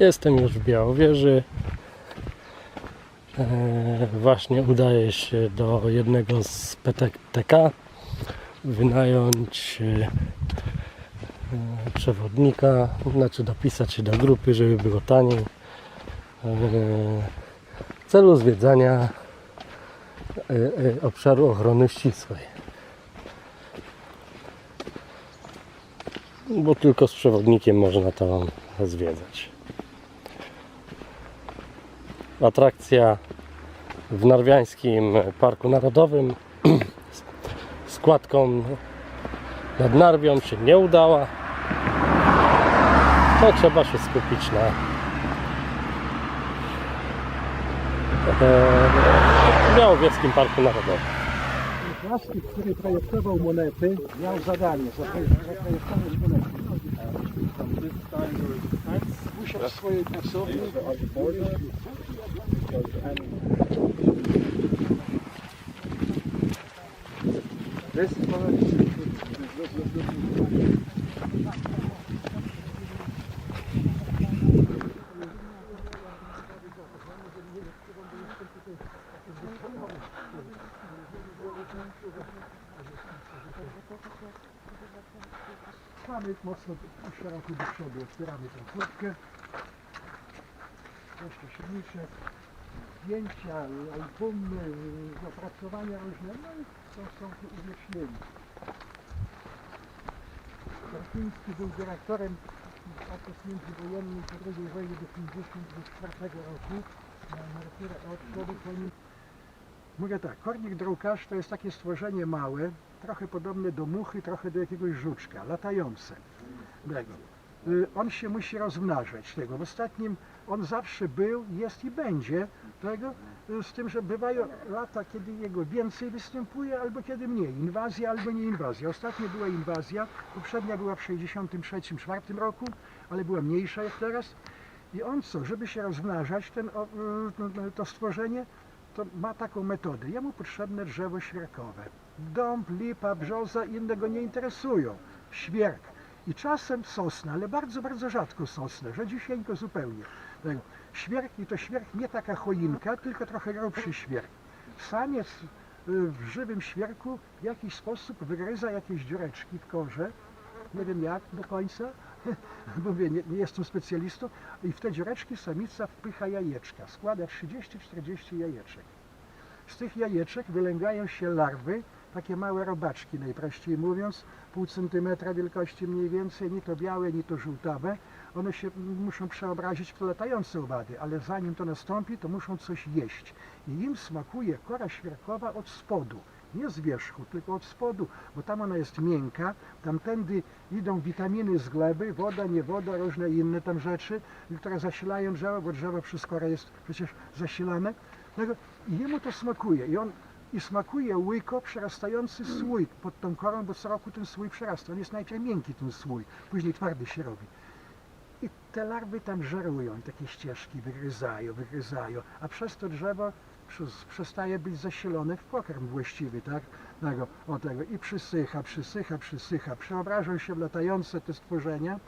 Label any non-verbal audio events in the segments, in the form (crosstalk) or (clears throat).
Jestem już w Białowieży. E, właśnie udaję się do jednego z PTK wynająć e, e, przewodnika, znaczy dopisać się do grupy, żeby było taniej. W celu zwiedzania obszaru ochrony ścisłej. Bo tylko z przewodnikiem można to zwiedzać. Atrakcja w Narwiańskim Parku Narodowym z kładką nad Narwią się nie udała. To trzeba się skupić na e, Białowieskim Parku Narodowym. Plastik, który projektował monety, miał zadanie zaprojektować monety. Musiał w swojej pracowni Mamy mocno szeroko do przodu, otwieramy tę klatkę. Jeszcze silniczek, zdjęcia, albumy, opracowania różne, no i są, są uwiecznieni. Karpiński był dyrektorem okres międzywojenny po II wojnie do 1954 roku. Na emeryturę odszedł po nim Mówię tak, kornik drukarz to jest takie stworzenie małe, trochę podobne do muchy, trochę do jakiegoś żuczka, latające. Tego. Y, On się musi rozmnażać tego. W ostatnim on zawsze był, jest i będzie tego, y, z tym, że bywają lata, kiedy jego więcej występuje, albo kiedy mniej. Inwazja albo nie inwazja. Ostatnio była inwazja, poprzednia była w 63-64 roku, ale była mniejsza jak teraz. I on co, żeby się rozmnażać, ten, o, y, to stworzenie, to ma taką metodę. Jemu potrzebne drzewo świerkowe. Dąb, lipa, brzoza, inne go nie interesują. Świerk. I czasem sosna, ale bardzo, bardzo rzadko sosna, że dzisiejko zupełnie. Świerk i to świerk nie taka choinka, tylko trochę grubszy świerk. Samiec y, w żywym świerku w jakiś sposób wygryza jakieś dziureczki w korze. Nie wiem jak do końca, (laughs) mówię, nie, nie jestem specjalistą. I w te dziureczki samica wpycha jajeczka. Składa 30-40 jajeczek. Z tych jajeczek wylęgają się larwy, takie małe robaczki najprościej mówiąc, pół centymetra wielkości mniej więcej, ni to białe, ni to żółtawe. One się muszą przeobrazić w to latające owady, ale zanim to nastąpi, to muszą coś jeść. I im smakuje kora świerkowa od spodu. Nie z wierzchu, tylko od spodu, bo tam ona jest miękka, tamtędy idą witaminy z gleby, woda, nie woda, różne inne tam rzeczy, które zasilają drzewo, bo drzewo przez korę jest przecież zasilane. I jemu to smakuje. I on i smakuje łyko przerastający słój pod tą korą, bo co roku ten słój przerasta. On jest najpierw miękki ten słój, później twardy się robi. I te larwy tam żerują, takie ścieżki wygryzają, wygryzają, a przez to drzewo przestaje być zasilone w pokarm właściwy, tak? Tego, o tego. I przysycha, przysycha, przysycha. Przeobrażą się w latające te stworzenia,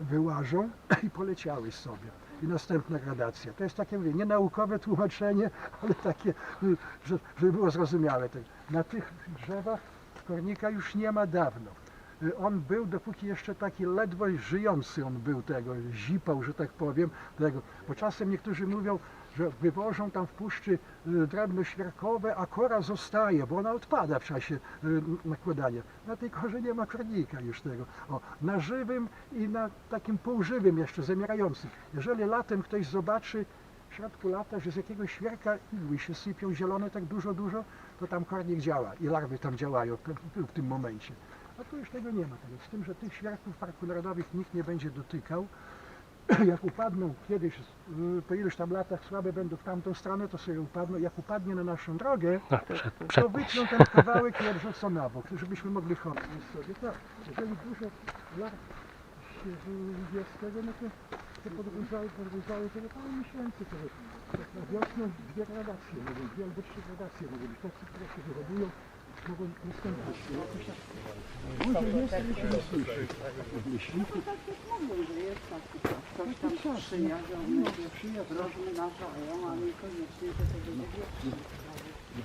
wyłażą (clears throat) i poleciały sobie. I następna gradacja. To jest takie, mówię, nie naukowe tłumaczenie, ale takie, że, żeby było zrozumiałe. Na tych drzewach kornika już nie ma dawno. Y, On był, dopóki jeszcze taki ledwo żyjący on był tego, zipał, że tak powiem, tego. Bo czasem niektórzy mówią, że wywożą tam w puszczy y, drewno świerkowe, a kora zostaje, bo ona odpada w czasie y, nakładania. Na tej korze nie ma kornika już tego. O, na żywym i na takim półżywym jeszcze, zamierającym. Jeżeli latem ktoś zobaczy w środku lata, że z jakiegoś świerka igły się sypią zielone tak dużo, dużo, to tam kornik działa i larwy tam działają w tym momencie. A tu już tego nie ma. Tego. Z tym, że tych świerków w Parku Narodowych nikt nie będzie dotykał. (clears throat) Jak upadną kiedyś, y, po iluś tam latach słabe będą w tamtą stronę, to sobie upadną. Jak upadnie na naszą drogę, przed, to wytną ten kawałek i odrzucą na bok, żebyśmy mogli chodzić sobie. Tak, jeżeli dużo lat się tego, no to, to podróżały, podróżały to parę miesięcy. To, tak na wiosnę dwie gradacje, dwie albo trzy gradacje mogą być. Takie, które się wychodują, że.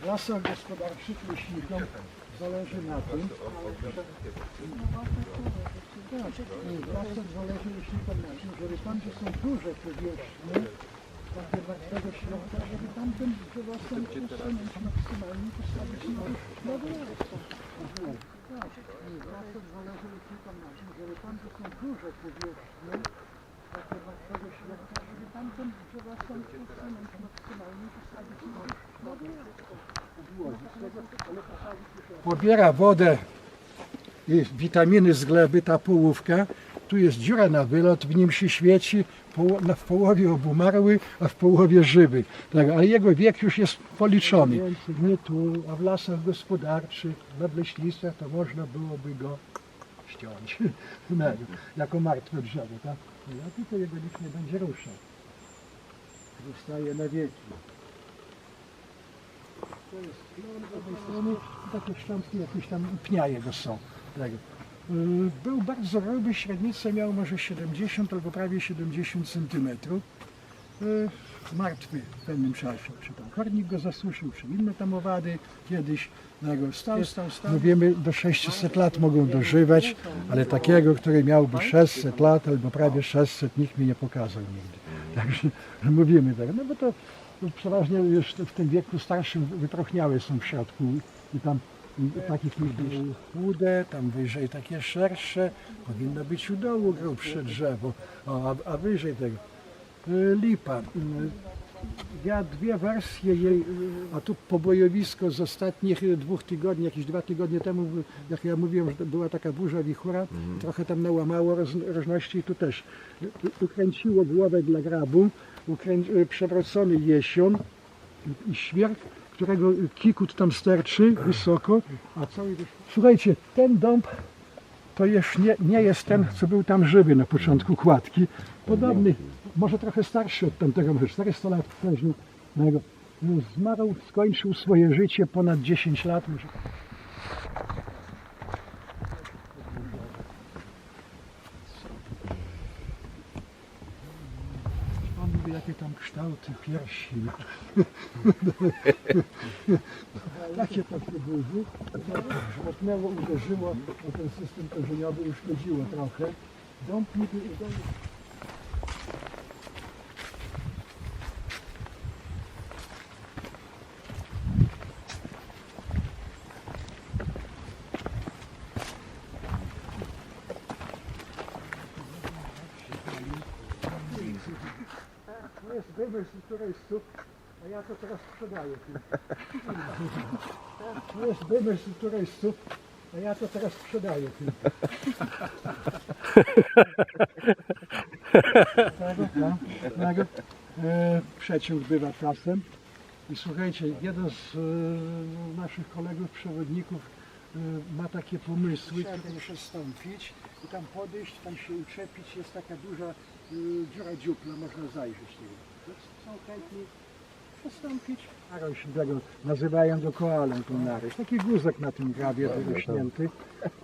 W lasach gospodarczych leśnikom zależy na tym, tak, w lasach zależy leśnikom na tym, żeby tam, gdzie są duże powierzchnie, tam są duże powierzchnie. Pobiera wodę i witaminy z gleby, ta połówka. Tu jest dziura na wylot, w nim się świeci, na- w połowie obumarły, a w połowie żywy. Tak, ale jego wiek już jest policzony. Nie tu, a w lasach gospodarczych, w leśnictwach to można byłoby go ściąć no, jako martwe drzewo. Tak? No, A tutaj jego nikt nie będzie ruszał. Zostaje na wieki. To jest klon z jednej strony takie szczątki jakieś tam pnia jego są. Tak. Y, Był bardzo gruby, średnicę miał może 70 albo prawie 70 centymetrów. Y, Martwy w pewnym czasie. Czy tam kornik go zasuszył, czy inne tam owady kiedyś. No, stał, stał. Mówimy, do 600 lat mogą dożywać, ale takiego, który miałby 600 lat albo prawie 600, nikt mi nie pokazał nigdy. Także (laughs) mówimy tak, no bo to przeważnie już w tym wieku starszym wyprochniałe są w środku i tam takich było chude, tam wyżej takie szersze, powinno być u dołu grubsze drzewo, o, a, a wyżej tego. Y, Lipa. Y, Ja dwie wersje jej, a tu pobojowisko z ostatnich y, dwóch tygodni, jakieś dwa tygodnie temu, jak ja mówiłem, że była taka burza wichura, trochę tam nałamało różności i tu też. Y, y, ukręciło głowę dla grabu, ukrę, y, przewrócony jesion i świerk, którego kikut tam sterczy wysoko, a cały... Słuchajcie, ten dąb to już nie, nie jest ten, co był tam żywy na początku kładki. Podobny, może trochę starszy od tamtego, może 400 lat no, Zmarł, skończył swoje życie ponad 10 lat. Może. Jakie tam kształty piersi. (laughs) Takie to były. Żmotnęło, uderzyło, o ten system korzeniowy uszkodziło trochę. Dąb niby udaje. To jest wymysł turystów, a ja to teraz sprzedaję. To (laughs) jest wymysł turystów, a ja to teraz sprzedaję. Tego, no, tego. E, Przeciąg bywa czasem. I słuchajcie, jeden z e, naszych kolegów, przewodników e, ma takie pomysły, żeby przestąpić i tam podejść, tam się uczepić, jest taka duża e, dziura dziupla, można zajrzeć. tego. Więc Są chętni przestąpić, tego, nazywają go koalą tą naryś. Taki guzek na tym grawie wyrośnięty.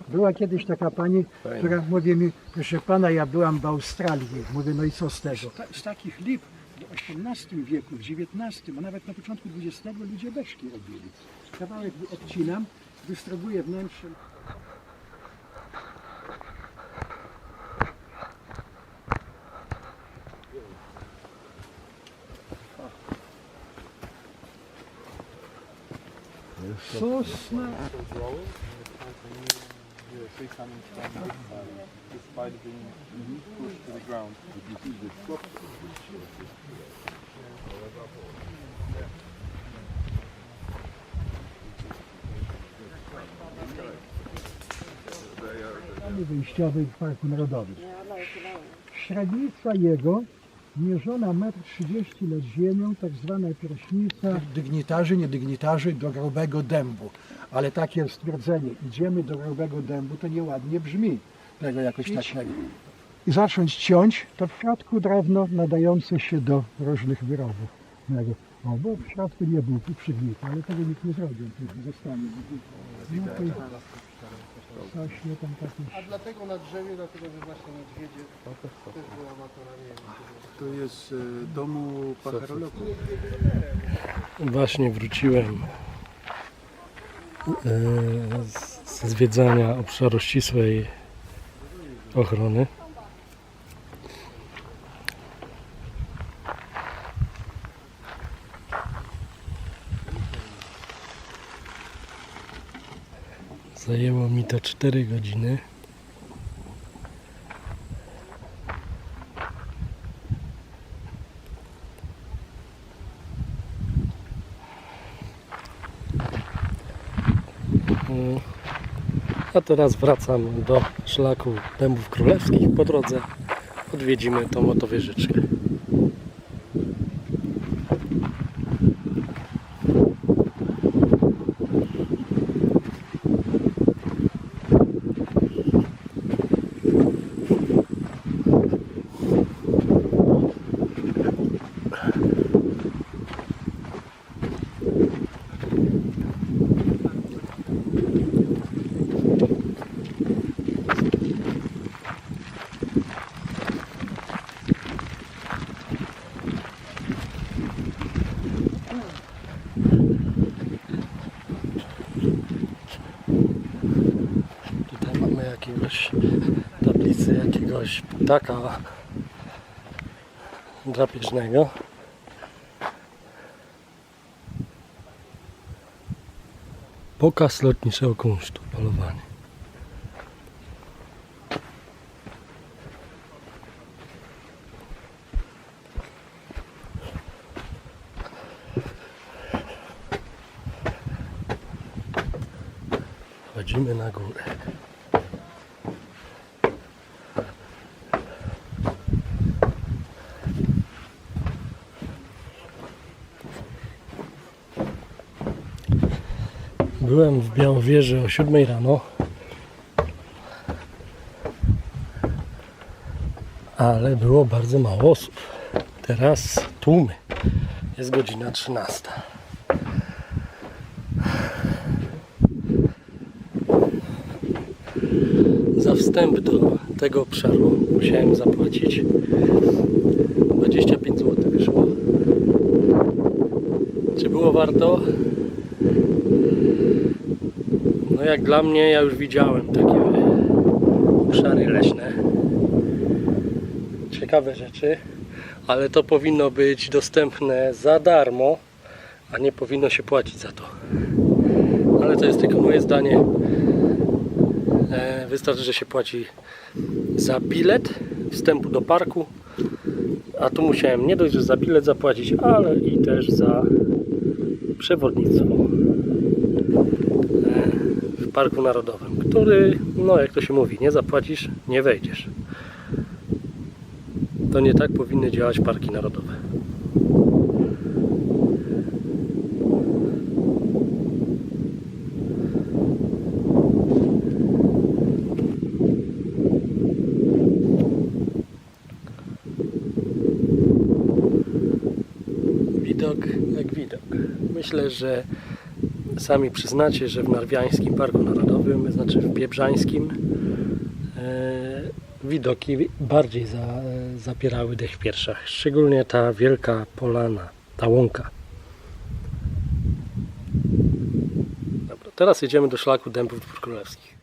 Była kiedyś taka pani, która mówi mi, proszę pana, ja byłam w Australii. Mówię, no i co z tego? Z, z takich lip w XVIII wieku, w XIX, a nawet na początku XX ludzie beczki robili. Kawałek odcinam, wystroguję wnętrze. Planie wyjściowej w Parku Narodowym. Średnica jego mierzona 1,30 m nad ziemią, tak zwana pierśnica dygnitarzy, nie dygnitarzy, do grubego dębu. Ale takie stwierdzenie, idziemy do grubego dębu, to nieładnie brzmi tego jakoś takiego. I zacząć ciąć, to w środku drewno nadające się do różnych wyrobów. Tego. O, bo w środku nie był tu przygnięty, ale tego nikt nie zrobił, zostanie. Tam takie A dlatego na drzewie, dlatego że właśnie niedźwiedzie też była maturami. to jest e, domu Pacharologu. Właśnie wróciłem e, z- ze zwiedzania obszaru ścisłej ochrony. Zajęło mi to 4 godziny. Mm. A teraz wracam do szlaku Dębów Królewskich. Po drodze odwiedzimy tą oto wieżyczkę. Tutaj mamy jakiegoś tablicy jakiegoś ptaka drapieżnego. Pokaz lotniczego kunsztu, polowanie. Byłem w Białowieży o 7 rano. Ale było bardzo mało osób. Teraz tłumy. Jest godzina 13. Za wstęp do tego obszaru musiałem zapłacić 25 zł wyszło. Czy było warto? No jak dla mnie, ja już widziałem takie obszary leśne. Ciekawe rzeczy, ale to powinno być dostępne za darmo, a nie powinno się płacić za to. Ale to jest tylko moje zdanie. E, Wystarczy, że się płaci za bilet wstępu do parku, a tu musiałem nie dość, że za bilet zapłacić, ale i też za przewodnictwo Parku Narodowym, który, no jak to się mówi, nie zapłacisz, nie wejdziesz. To nie tak powinny działać parki narodowe. Widok jak widok. Myślę, że sami przyznacie, że w Narwiańskim Parku Narodowym, znaczy w Biebrzańskim, e, widoki bardziej za, zapierały dech w piersiach. Szczególnie ta wielka polana, ta łąka. Dobra, teraz jedziemy do szlaku Dębów Dwór Królewskich.